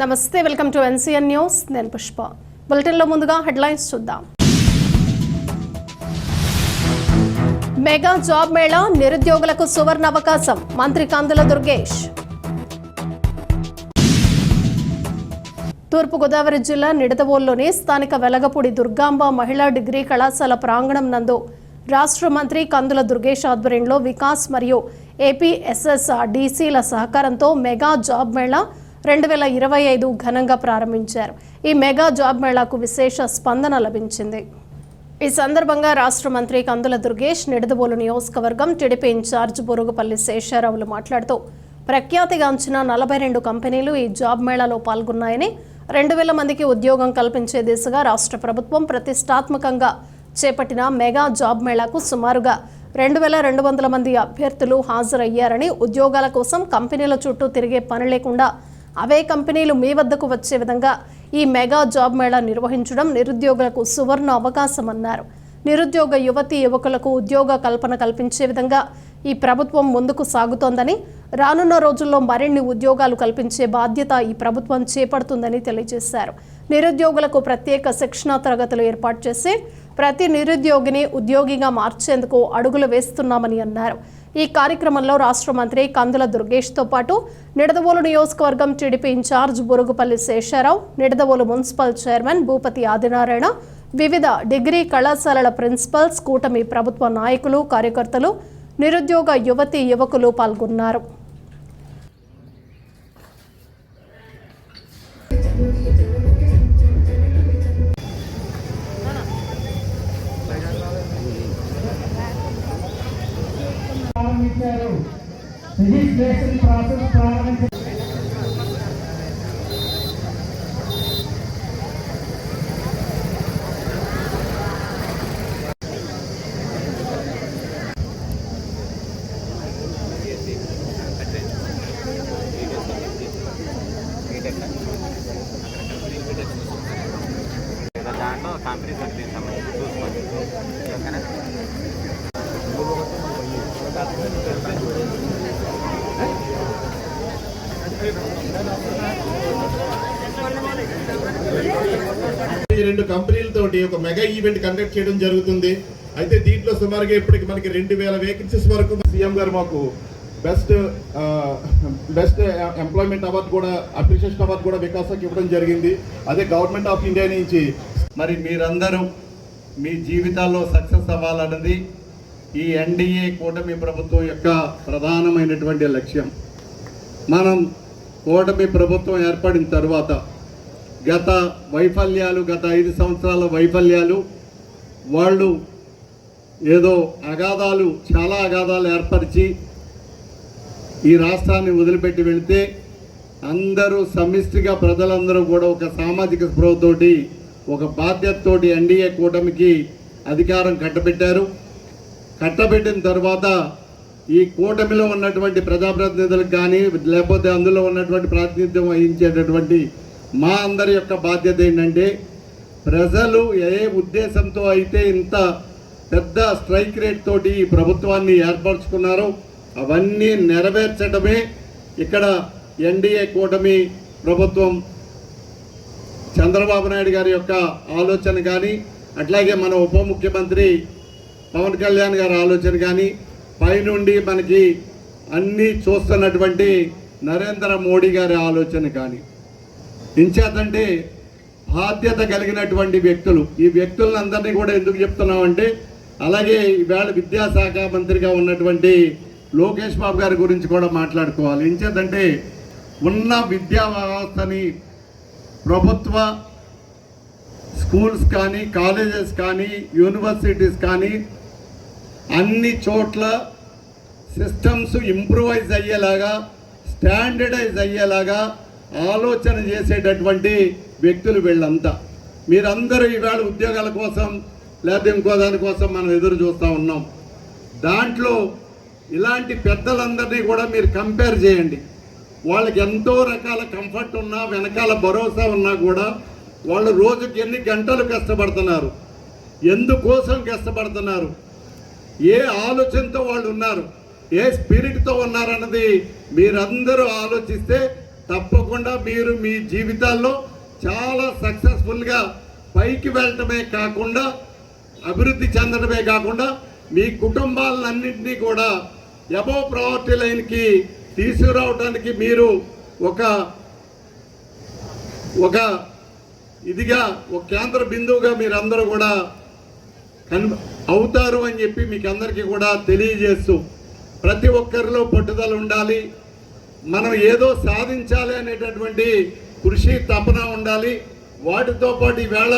నమస్తే welcome to NCN news. నేను పుష్ప. బులెటిన్లో ముందుగా హెడ్లైన్స్ చూద్దాం. మెగా జాబ్ మేళా నిరుద్యోగులకు సువర్ణ అవకాశం. మంత్రి కందుల దుర్గేష్. తూర్పుగోదావరి జిల్లా నిడదవోల్లోని స్థానిక వెలగపూడి దుర్గాంబ మహిళా డిగ్రీ కళాశాల ప్రాంగణం నందు రాష్ట్ర మంత్రి కందుల దుర్గేష్ ఆధ్వర్యంలో వికాస్ మరియు ఏపీఎస్ఎస్ డీసీల సహకారంతో మెగా జాబ్ మేళా రెండు వేల ఇరవై ఐదు ఘనంగా ప్రారంభించారు. ఈ మెగా జాబ్ మేళాకు విశేష స్పందన లభించింది. ఈ సందర్భంగా రాష్ట్ర మంత్రి కందుల దుర్గేష్ నిడదబోలు నియోజకవర్గం టీడీపీ ఇన్ఛార్జ్ బొరుగుపల్లి శేషారావులు మాట్లాడుతూ ప్రఖ్యాతిగాంచిన నలభై రెండు కంపెనీలు ఈ జాబ్ మేళాలో పాల్గొన్నాయని రెండు వేల మందికి ఉద్యోగం కల్పించే దిశగా రాష్ట్ర ప్రభుత్వం ప్రతిష్టాత్మకంగా చేపట్టిన మెగా జాబ్ మేళాకు సుమారుగా రెండు వేల రెండు వందల మంది అభ్యర్థులు హాజరయ్యారని ఉద్యోగాల కోసం కంపెనీల చుట్టూ తిరిగే పని లేకుండా అవే కంపెనీలు మీ వద్దకు వచ్చే విధంగా ఈ మెగా జాబ్ మేళా నిర్వహించడం నిరుద్యోగులకు సువర్ణ అవకాశం అన్నారు నిరుద్యోగ యువతి యువకులకు ఉద్యోగ కల్పన కల్పించే విధంగా ఈ ప్రభుత్వం ముందుకు సాగుతోందని రానున్న రోజుల్లో మరిన్ని ఉద్యోగాలు కల్పించే బాధ్యత ఈ ప్రభుత్వం చేపడుతుందని తెలియజేశారు. నిరుద్యోగులకు ప్రత్యేక శిక్షణా తరగతులు ఏర్పాటు చేసి ప్రతి నిరుద్యోగిని ఉద్యోగిగా మార్చేందుకు అడుగులు వేస్తున్నామని అన్నారు. ఈ కార్యక్రమంలో రాష్ట్ర మంత్రి కందుల దుర్గేష్తో పాటు నిడదవోలు నియోజకవర్గం TDP incharge Burugupalli Sesharao Nidadavolu municipal chairman Bhupathi Adinarayana వివిధ డిగ్రీ కళాశాలల ప్రిన్సిపల్స్ కూటమి ప్రభుత్వ నాయకులు కార్యకర్తలు నిరుద్యోగ యువతి యువకులు పాల్గొన్నారు. రిజిస్ట్రేషన్ ప్రాసెస్ ప్రారంభించారు రెండు కంపెనీలతోటి ఒక మెగా ఈవెంట్ కండక్ట్ చేయడం జరుగుతుంది. అయితే దీంట్లో సుమారుగా ఇప్పటికి మనకి రెండు వేల వేకెన్సీస్ వరకు సీఎం గారు మాకు బెస్ట్ బెస్ట్ ఎంప్లాయ్మెంట్ అవార్డు కూడా అప్రిషియేషన్ అవార్డు కూడా వికాసకి ఇవ్వడం జరిగింది. అదే గవర్నమెంట్ ఆఫ్ ఇండియా నుంచి. మరి మీరందరూ మీ జీవితాల్లో సక్సెస్ అవ్వాలన్నది ఈ ఎన్డీఏ కూటమి ప్రభుత్వం యొక్క ప్రధానమైనటువంటి లక్ష్యం. మనం కూటమి ప్రభుత్వం ఏర్పడిన తర్వాత గత వైఫల్యాలు గత ఐదు సంవత్సరాల వైఫల్యాలు వాళ్ళు ఏదో అగాధాలు చాలా అగాధాలు ఏర్పరిచి ఈ రాష్ట్రాన్ని వదిలిపెట్టి వెళితే అందరూ సమిష్టిగా ప్రజలందరూ కూడా ఒక సామాజిక స్పృహతోటి ఒక బాధ్యతతోటి ఎన్డీఏ కూటమికి అధికారం కట్టబెట్టారు. కట్టబెట్టిన తర్వాత ఈ కూటమిలో ఉన్నటువంటి ప్రజాప్రతినిధులకు కానీ లేకపోతే అందులో ఉన్నటువంటి ప్రాతినిధ్యం వహించేటటువంటి మా అందరి యొక్క బాధ్యత ఏంటంటే ప్రజలు ఏ ఉద్దేశంతో అయితే ఇంత పెద్ద స్ట్రైక్ రేట్ తోటి ఈ ప్రభుత్వాన్ని ఏర్పరచుకున్నారో అవన్నీ నెరవేర్చడమే ఇక్కడ ఎన్డీఏ కూటమి ప్రభుత్వం. చంద్రబాబు నాయుడు గారి యొక్క ఆలోచన కానీ అట్లాగే మన ఉప ముఖ్యమంత్రి పవన్ కళ్యాణ్ గారి ఆలోచన కానీ పైనుండి మనకి అన్నీ చూస్తున్నటువంటి నరేంద్ర మోడీ గారి ఆలోచన కానీ ఇంచేతంటే బాధ్యత కలిగినటువంటి వ్యక్తులు. ఈ వ్యక్తులందరినీ కూడా ఎందుకు చెప్తున్నామంటే అలాగే ఈవేళ విద్యాశాఖ మంత్రిగా ఉన్నటువంటి లోకేష్ బాబు గారి గురించి కూడా మాట్లాడుకోవాలి. ఇంచేతంటే ఉన్న విద్యా వ్యవస్థని ప్రభుత్వ స్కూల్స్ కానీ కాలేజెస్ కానీ యూనివర్సిటీస్ కానీ అన్ని చోట్ల సిస్టమ్స్ ఇంప్రూవైజ్ అయ్యేలాగా స్టాండర్డైజ్ అయ్యేలాగా ఆలోచన చేసేటటువంటి వ్యక్తులు వీళ్ళంతా. మీరందరూ ఈవేళ ఉద్యోగాల కోసం లేదా ఇంకో దానికోసం మనం ఎదురు చూస్తూ ఉన్నాం. దాంట్లో ఇలాంటి పెద్దలందరినీ కూడా మీరు కంపేర్ చేయండి. వాళ్ళకి ఎంతో రకాల కంఫర్ట్ ఉన్నా వెనకాల భరోసా ఉన్నా కూడా వాళ్ళు రోజుకి ఎన్ని గంటలు కష్టపడుతున్నారు? ఎందుకోసం కష్టపడుతున్నారు? ఏ ఆలోచనతో వాళ్ళు ఉన్నారు? ఏ స్పిరిట్తో ఉన్నారన్నది మీరందరూ ఆలోచిస్తే తప్పకుండా మీరు మీ జీవితాల్లో చాలా సక్సెస్ఫుల్గా పైకి వెళ్ళటమే కాకుండా అభివృద్ధి చెందడమే కాకుండా మీ కుటుంబాలన్నింటినీ కూడా ఎబో ప్రవర్టీ లైన్కి తీసుకురావడానికి మీరు ఒక ఒక ఇదిగా ఒక కేంద్ర బిందువుగా మీరందరూ కూడా కన్ అవుతారు అని చెప్పి మీకు అందరికీ కూడా తెలియజేస్తూ ప్రతి ఒక్కరిలో పట్టుదల ఉండాలి. మనం ఏదో సాధించాలి అనేటటువంటి కృషి తపన ఉండాలి. వాటితో పాటు ఈవేళ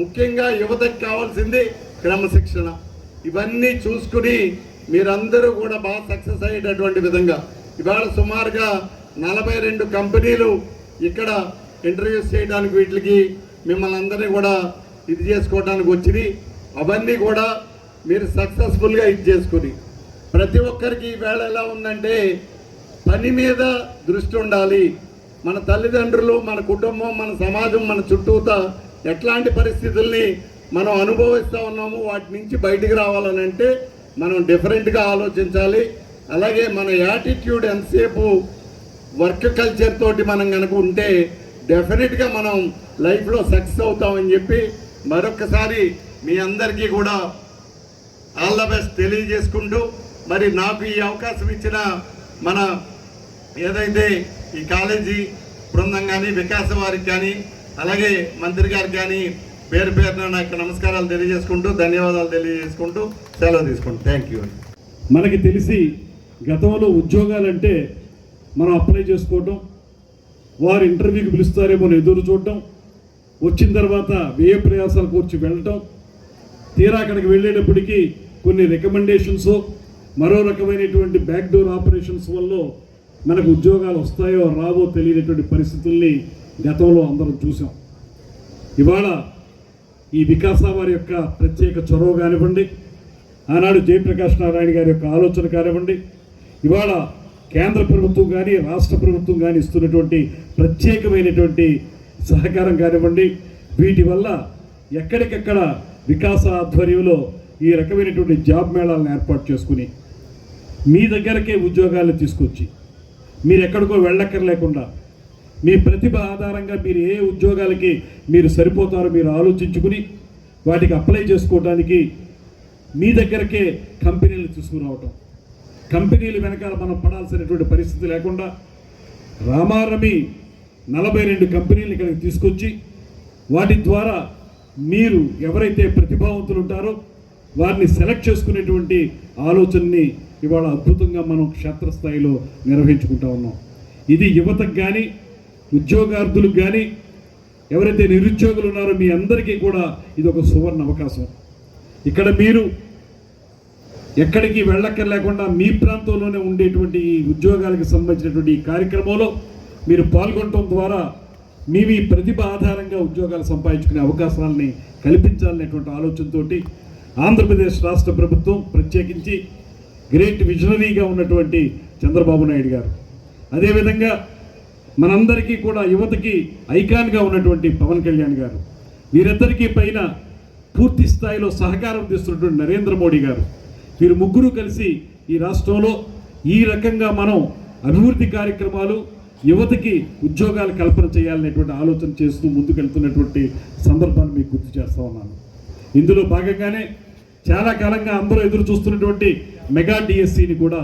ముఖ్యంగా యువతకి కావాల్సింది క్రమశిక్షణ. ఇవన్నీ చూసుకుని మీరందరూ కూడా బాగా సక్సెస్ అయ్యేటటువంటి విధంగా. ఇవాళ సుమారుగా నలభై రెండు కంపెనీలు ఇక్కడ ఇంటర్వ్యూస్ చేయడానికి వీటికి మిమ్మల్ని అందరినీ కూడా ఇది చేసుకోవడానికి వచ్చింది అవన్నీ కూడా మీరు సక్సెస్ఫుల్గా ఇది చేసుకుని ప్రతి ఒక్కరికి ఈవేళ ఎలా ఉందంటే పని మీద దృష్టి ఉండాలి. మన తల్లిదండ్రులు మన కుటుంబం మన సమాజం మన చుట్టూత ఎట్లాంటి పరిస్థితుల్ని మనం అనుభవిస్తూ ఉన్నాము వాటి నుంచి బయటికి రావాలని అంటే మనం డిఫరెంట్గా ఆలోచించాలి. అలాగే మన యాటిట్యూడ్ ఎంతసేపు వర్క్ కల్చర్ తోటి మనం కనుక ఉంటే డెఫినెట్గా మనం లైఫ్లో సక్సెస్ అవుతామని చెప్పి మరొకసారి మీ అందరికీ కూడా ఆల్ ద బెస్ట్ తెలియజేసుకుంటూ మరి నాకు ఈ అవకాశం ఇచ్చిన మన ఏదైతే ఈ కాలేజీ బృందం కానీ వికాస వారికి కానీ అలాగే మంత్రి గారికి కానీ పేరు పేరున నాకు నమస్కారాలు తెలియజేసుకుంటూ ధన్యవాదాలు తెలియజేసుకుంటూ సెలవు తీసుకుంటూ థ్యాంక్ యూ మనకి తెలిసి గతంలో ఉద్యోగాలంటే మనం అప్లై చేసుకోవటం వారు ఇంటర్వ్యూకి పిలుస్తారేమో ఎదురు చూడటం వచ్చిన తర్వాత వ్యయ ప్రయాసాలు కూర్చి వెళ్ళటం తీరా అక్కడికి వెళ్ళేటప్పటికీ కొన్ని రికమెండేషన్స్ మరో రకమైనటువంటి బ్యాక్డోర్ ఆపరేషన్స్ వల్ల మనకు ఉద్యోగాలు వస్తాయో రావో తెలియనటువంటి పరిస్థితుల్ని గతంలో అందరం చూసాం ఇవాళ ఈ వికాస వారి యొక్క ప్రత్యేక చొరవ కానివ్వండి ఆనాడు జయప్రకాష్ నారాయణ గారి యొక్క ఆలోచన కానివ్వండి ఇవాళ కేంద్ర ప్రభుత్వం కానీ రాష్ట్ర ప్రభుత్వం కానీ ఇస్తున్నటువంటి ప్రత్యేకమైనటువంటి సహకారం కానివ్వండి వీటి వల్ల ఎక్కడికెక్కడ వికాస ఆధ్వర్యంలో ఈ రకమైనటువంటి జాబ్ మేళాలను ఏర్పాటు చేసుకుని మీ దగ్గరకే ఉద్యోగాలు తీసుకొచ్చి మీరు ఎక్కడికో వెళ్ళక్కర్లేకుండా మీ ప్రతిభ ఆధారంగా మీరు ఏ ఉద్యోగాలకి మీరు సరిపోతారో మీరు ఆలోచించుకుని వాటికి అప్లై చేసుకోవడానికి మీ దగ్గరకే కంపెనీలు తీసుకురావటం. కంపెనీలు వెనకాల మనం పడాల్సినటువంటి పరిస్థితి లేకుండా రామారమి నలభై రెండు కంపెనీలు ఇక్కడికి తీసుకొచ్చి వాటి ద్వారా మీరు ఎవరైతే ప్రతిభావంతులు ఉంటారో వారిని సెలెక్ట్ చేసుకునేటువంటి ఆలోచనని ఇవాళ అద్భుతంగా మనం క్షేత్రస్థాయిలో నిర్వహించుకుంటా ఉన్నాం. ఇది యువతకు కానీ ఉద్యోగార్థులకు కానీ ఎవరైతే నిరుద్యోగులు ఉన్నారో మీ అందరికీ కూడా ఇది ఒక సువర్ణ అవకాశం. ఇక్కడ మీరు ఎక్కడికి వెళ్ళక్కర్లేకుండా మీ ప్రాంతంలోనే ఉండేటువంటి ఈ ఉద్యోగాలకు సంబంధించినటువంటి ఈ కార్యక్రమంలో మీరు పాల్గొనడం ద్వారా మీ మీ ప్రతిభ ఆధారంగా ఉద్యోగాలు సంపాదించుకునే అవకాశాలని కల్పించాలనేటువంటి ఆలోచనతోటి ఆంధ్రప్రదేశ్ రాష్ట్ర ప్రభుత్వం ప్రత్యేకించి గ్రేట్ విజనరీగా ఉన్నటువంటి చంద్రబాబు నాయుడు గారు. అదేవిధంగా మనందరికీ కూడా యువతకి ఐకాన్గా ఉన్నటువంటి పవన్ కళ్యాణ్ గారు. వీరిద్దరికీ పైన పూర్తి స్థాయిలో సహకారం తీస్తున్నటువంటి నరేంద్ర మోడీ గారు. వీరు ముగ్గురు కలిసి ఈ రాష్ట్రంలో ఈ రకంగా మనం అభివృద్ధి కార్యక్రమాలు యువతకి ఉద్యోగాలు కల్పన చేయాలనేటువంటి ఆలోచన చేస్తూ ముందుకెళ్తున్నటువంటి సందర్భాన్ని మీకు గుర్తు చేస్తా ఉన్నాను. ఇందులో భాగంగానే చాలా కాలంగా అందరూ ఎదురు చూస్తున్నటువంటి మెగా డిఎస్సిని కూడా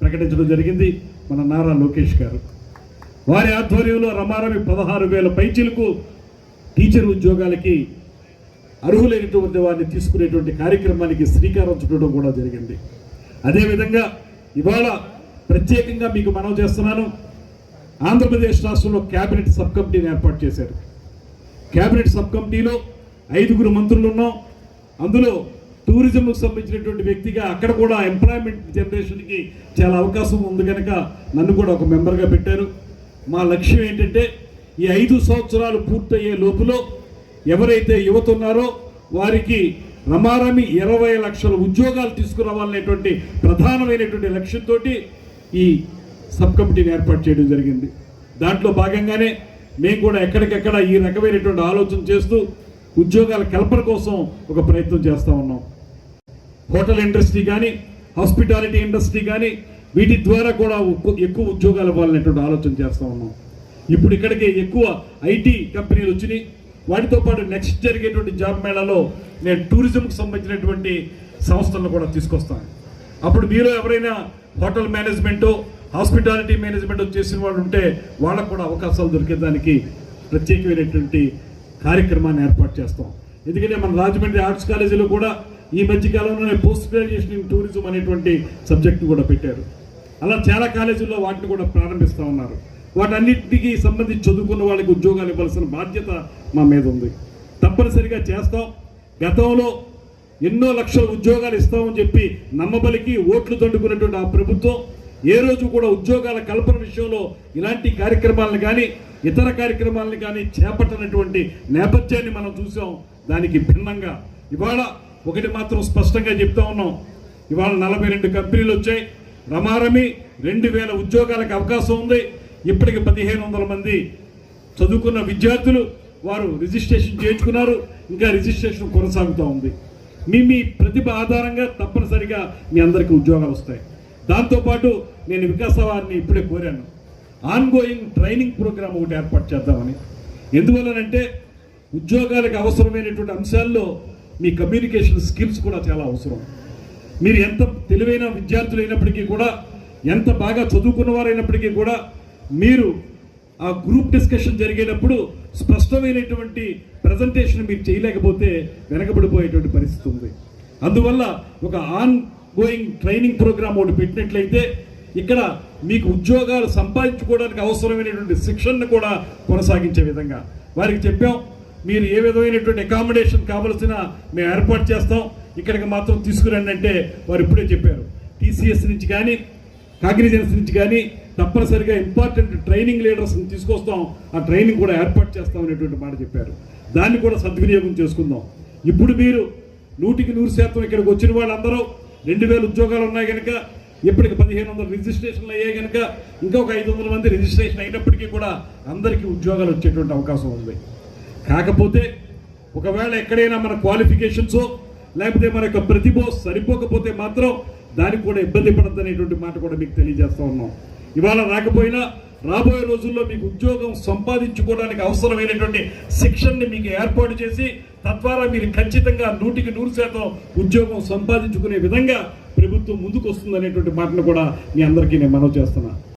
ప్రకటించడం జరిగింది మన నారా లోకేష్ గారు. వారి ఆధ్వర్యంలో రమారమి పదహారు వేల పైచీలకు టీచర్ ఉద్యోగాలకి అర్హులైనటువంటి వారిని తీసుకునేటువంటి కార్యక్రమానికి శ్రీకారం చుట్టడం కూడా జరిగింది. అదేవిధంగా ఇవాళ ప్రత్యేకంగా మీకు మనం చేస్తున్నాను ఆంధ్రప్రదేశ్ రాష్ట్రంలో క్యాబినెట్ సబ్ కమిటీని ఏర్పాటు చేశారు. క్యాబినెట్ సబ్ కమిటీలో ఐదుగురు మంత్రులు ఉన్నాం. అందులో టూరిజంకు సంబంధించినటువంటి వ్యక్తిగా అక్కడ కూడా ఎంప్లాయ్మెంట్ జనరేషన్కి చాలా అవకాశం ఉంది కనుక నన్ను కూడా ఒక మెంబర్గా పెట్టారు. మా లక్ష్యం ఏంటంటే ఈ ఐదు సంవత్సరాలు పూర్తయ్యే లోపులో ఎవరైతే యువత ఉన్నారో వారికి రమారమి ఇరవై లక్షల ఉద్యోగాలు తీసుకురావాలనేటువంటి ప్రధానమైనటువంటి లక్ష్యంతో ఈ సబ్ కమిటీని ఏర్పాటు చేయడం జరిగింది. దాంట్లో భాగంగానే మేము కూడా ఎక్కడికెక్కడ ఈ రకమైనటువంటి ఆలోచన చేస్తూ ఉద్యోగాల కల్పన కోసం ఒక ప్రయత్నం చేస్తూ ఉన్నాం. హోటల్ ఇండస్ట్రీ కానీ హాస్పిటాలిటీ ఇండస్ట్రీ కానీ వీటి ద్వారా కూడా ఎక్కువ ఉద్యోగాలు ఇవ్వాలనేటువంటి ఆలోచన చేస్తూ ఉన్నాం. ఇప్పుడు ఇక్కడికి ఎక్కువ ఐటీ కంపెనీలు వచ్చినాయి. వాటితో పాటు నెక్స్ట్ జరిగేటువంటి జాబ్ మేళాలో నేను టూరిజంకి సంబంధించినటువంటి సంస్థలను కూడా తీసుకొస్తాను. అప్పుడు మీరు ఎవరైనా హోటల్ మేనేజ్మెంటు హాస్పిటాలిటీ మేనేజ్మెంట్ చేసిన వాళ్ళు ఉంటే వాళ్ళకు కూడా అవకాశాలు దొరికేదానికి ప్రత్యేకమైనటువంటి కార్యక్రమాన్ని ఏర్పాటు చేస్తాం. ఎందుకంటే మన రాజమండ్రి ఆర్ట్స్ కాలేజీలో కూడా ఈ మధ్య కాలంలోనే పోస్ట్ గ్రాడ్యుయేషన్ ఇన్ టూరిజం అనేటువంటి సబ్జెక్టు కూడా పెట్టారు. అలా చాలా కాలేజీల్లో వాటిని కూడా ప్రారంభిస్తూ ఉన్నారు. వాటన్నిటికీ సంబంధించి చదువుకున్న వాళ్ళకి ఉద్యోగాలు ఇవ్వాల్సిన బాధ్యత మా మీద ఉంది. తప్పనిసరిగా చేస్తాం. గతంలో ఎన్నో లక్షల ఉద్యోగాలు ఇస్తామని చెప్పి నమ్మబలికి ఓట్లు దండుకున్నటువంటి ఆ ప్రభుత్వం ఏ రోజు కూడా ఉద్యోగాల కల్పన విషయంలో ఇలాంటి కార్యక్రమాలను కానీ ఇతర కార్యక్రమాలను కానీ చేపట్టనటువంటి నేపథ్యాన్ని మనం చూసాం. దానికి భిన్నంగా ఇవాళ ఒకటి మాత్రం స్పష్టంగా చెప్తా ఉన్నాం. ఇవాళ నలభై రెండు కంపెనీలు వచ్చాయి. రమారమి రెండు వేల ఉద్యోగాలకు అవకాశం ఉంది. ఇప్పటికి పదిహేను వందల మంది చదువుకున్న విద్యార్థులు వారు రిజిస్ట్రేషన్ చేయించుకున్నారు. ఇంకా రిజిస్ట్రేషన్ కొనసాగుతూ ఉంది. మీ మీ ప్రతిభ ఆధారంగా తప్పనిసరిగా మీ అందరికీ ఉద్యోగాలు వస్తాయి. దాంతోపాటు నేను వికాసవాన్ని ఇప్పుడే కోరాను. ఆన్గోయింగ్ ట్రైనింగ్ ప్రోగ్రామ్ ఒకటి ఏర్పాటు చేద్దామని. ఎందువల్లనంటే ఉద్యోగాలకు అవసరమైనటువంటి అంశాల్లో మీ కమ్యూనికేషన్ స్కిల్స్ కూడా చాలా అవసరం. మీరు ఎంత తెలివైన విద్యార్థులు అయినప్పటికీ కూడా ఎంత బాగా చదువుకున్న వారైనప్పటికీ కూడా మీరు ఆ గ్రూప్ డిస్కషన్ జరిగేటప్పుడు స్పష్టమైనటువంటి ప్రజెంటేషన్ మీరు చేయలేకపోతే వెనకబడిపోయేటువంటి పరిస్థితి ఉంది. అందువల్ల ఒక ఆన్ గోయింగ్ ట్రైనింగ్ ప్రోగ్రామ్ ఒకటి పెట్టినట్లయితే ఇక్కడ మీకు ఉద్యోగాలు సంపాదించుకోవడానికి అవసరమైనటువంటి శిక్షణను కూడా కొనసాగించే విధంగా. వారికి చెప్పాం మీరు ఏ విధమైనటువంటి అకామిడేషన్ కావలసిన మేము ఏర్పాటు చేస్తాం. ఇక్కడికి మాత్రం తీసుకురండి అంటే వారు ఇప్పుడే చెప్పారు. టీసీఎస్ నుంచి కానీ కాగ్నిజెన్స్ నుంచి కానీ తప్పనిసరిగా ఇంపార్టెంట్ ట్రైనింగ్ లీడర్స్ని తీసుకొస్తాం. ఆ ట్రైనింగ్ కూడా ఏర్పాటు చేస్తాం అనేటువంటి మాట చెప్పారు. దాన్ని కూడా సద్వినియోగం చేసుకుందాం. ఇప్పుడు మీరు నూటికి నూరు శాతం ఇక్కడికి వచ్చిన వాళ్ళందరూ రెండు వేల ఉద్యోగాలు ఉన్నాయి కనుక ఇప్పటికి పదిహేను వందల రిజిస్ట్రేషన్లు అయ్యాయి కనుక ఇంకొక ఐదు వందల మంది రిజిస్ట్రేషన్ అయినప్పటికీ కూడా అందరికీ ఉద్యోగాలు వచ్చేటువంటి అవకాశం ఉంది. కాకపోతే ఒకవేళ ఎక్కడైనా మన క్వాలిఫికేషన్స్ లేకపోతే మన యొక్క ప్రతిభ సరిపోకపోతే మాత్రం దానికి కూడా ఇబ్బంది పడద్దనేటువంటి మాట కూడా మీకు తెలియజేస్తూ ఉన్నాం. ఇవాళ రాకపోయినా రాబోయే రోజుల్లో మీకు ఉద్యోగం సంపాదించుకోవడానికి అవసరమైనటువంటి శిక్షణని మీకు ఏర్పాటు చేసి తద్వారా మీరు ఖచ్చితంగా నూటికి నూరు శాతం ఉద్యోగం సంపాదించుకునే విధంగా ప్రభుత్వం ముందుకు వస్తుందనేటువంటి మాటను కూడా మీ అందరికీ నేను మనవి చేస్తున్నా.